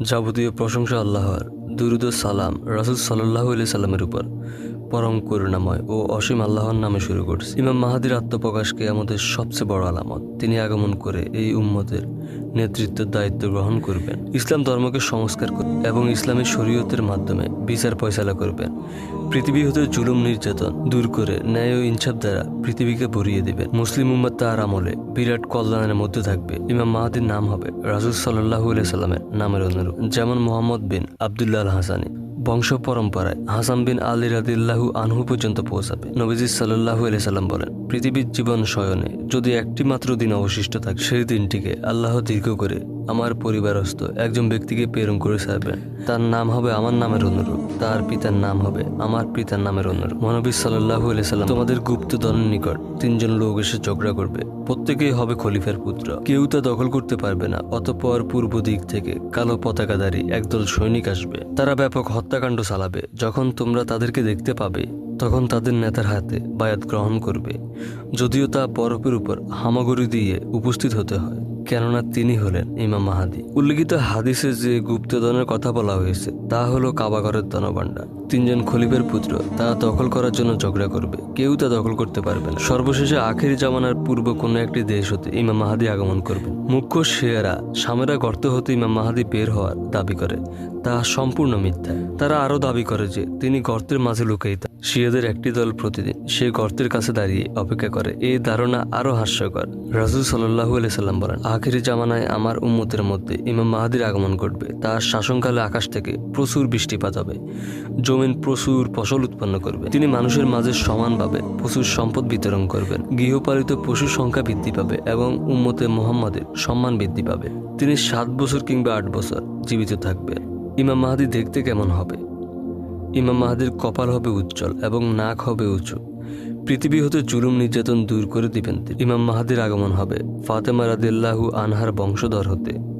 যাবতীয় প্রশংসা আল্লাহর দুরুদ সালাম রাসুল সাল্লাহ সাল্লামের উপর। পরম করুণাময় ও অসীম আল্লাহর নামে শুরু করছে। ইমাম মাহাদির আত্মপ্রকাশকে আমাদের সবচেয়ে বড় আলামত। তিনি আগমন করে এই উম্মতের নেতৃত্বের দায়িত্ব গ্রহণ করবেন। ইসলাম ধর্মকে সংস্কার করবেন এবং ইসলামী শরীয়তের মাধ্যমে বিচার ফয়সালা করবেন। পৃথিবী হতে জুলুম নির্যাতন দূর করে ন্যায় ও ইনসাফ দ্বারা পৃথিবীকে ভরিয়ে দেবেন। মুসলিম উম্মত তার আমলে বিরাট কল্যাণের মধ্যে থাকবে। ইমাম মাহাদির নাম হবে রাসুল সাল্লাহু সাল্লামের নামের অনুরূপ, যেমন মোহাম্মদ বিন আবদুল্লাহ হাসানি বংশ পরম্পরায় হাসান বিন আলী রাদিল্লাহু আনহু পর্যন্ত পৌঁছাবে। নবীজি সাল্লাহু সাল্লাম বলেন, পৃথিবীর জীবন শয়নে যদি একটি মাত্র দিন অবশিষ্ট থাকে, সেই দিনটিকে আল্লাহ দীর্ঘ করে আমার পরিবারস্থ একজন ব্যক্তিকে প্রেরণ করে ছাড়বেন। তার নাম হবে আমার নামের অনুরূপ। তার পিতার নাম হবে আমার পিতার নামের অনুরূপ। মহানবী সাল্লাহু সাল্লাম তোমাদের গুপ্ত দলের নিকট তিনজন লোক এসে ঝগড়া করবে। প্রত্যেকেই হবে খলিফার পুত্র। কেউ তা দখল করতে পারবে না। অতঃপর পূর্ব দিক থেকে কালো পতাকাধারী একদল সৈনিক আসবে। তারা ব্যাপক হত্যাকাণ্ড চালাবে। যখন তোমরা তাদেরকে দেখতে পাবে, তখন তাদের নেতার হাতে বায়াত গ্রহণ করবে। যদিও তা বরফের উপর হামাগুড়ি দিয়ে উপস্থিত হতে হয়। কেননা তিনি হলেন ইমাম মাহাদি। উল্লিখিত হাদিসে যে গুপ্তধনের কথা বলা হয়েছে, তা হলো কাবাগরের ধনভাণ্ডার। তিনজন খলিফের পুত্র তা দখল করার জন্য ঝগড়া করবে। কেউ তা দখল করতে পারবে না। সর্বশেষে আখেরি জামানার পূর্ব কোনো একটি দেশ হতে ইমাম মাহাদি আগমন করবে। মুখ্য শেয়ারা, সামেরা গর্ত হতে ইমাম মাহাদি বের হওয়ার দাবি করে। তা সম্পূর্ণ মিথ্যা। তারা আরও দাবি করে যে, তিনি গর্তের মাঝে থাকেন। শিয়াদের একটি দল প্রতিদিন সেই গর্তের কাছে দাঁড়িয়ে অপেক্ষা করে। এই ধারণা আরও হাস্যকর। রাসুল সাল্লাহু সাল্লাম বলেন আখেরি জামানায় আমার উম্মতের মধ্যে ইমাম মাহাদির আগমন ঘটবে। তার শাসনকালে আকাশ থেকে প্রচুর বৃষ্টিপাত হবে। জমিন প্রচুর ফসল উৎপন্ন করবে। তিনি মানুষের মাঝে সমানভাবে প্রচুর সম্পদ বিতরণ করবেন। গৃহপালিত পশুর সংখ্যা বৃদ্ধি পাবে এবং উম্মতে মোহাম্মদের সম্মান বৃদ্ধি পাবে। তিনি সাত বছর কিংবা আট বছর জীবিত থাকবেন ইমাম মাহাদি দেখতে কেমন হবে? ইমাম মাহাদির কপাল হবে উজ্জ্বল এবং নাক হবে উঁচু। পৃথিবী হতে জুলুম নির্যাতন দূর করে দিবেন ইমাম মাহাদির আগমন হবে। ফাতেমা রাদিল্লাহু আনহার বংশধর হতে।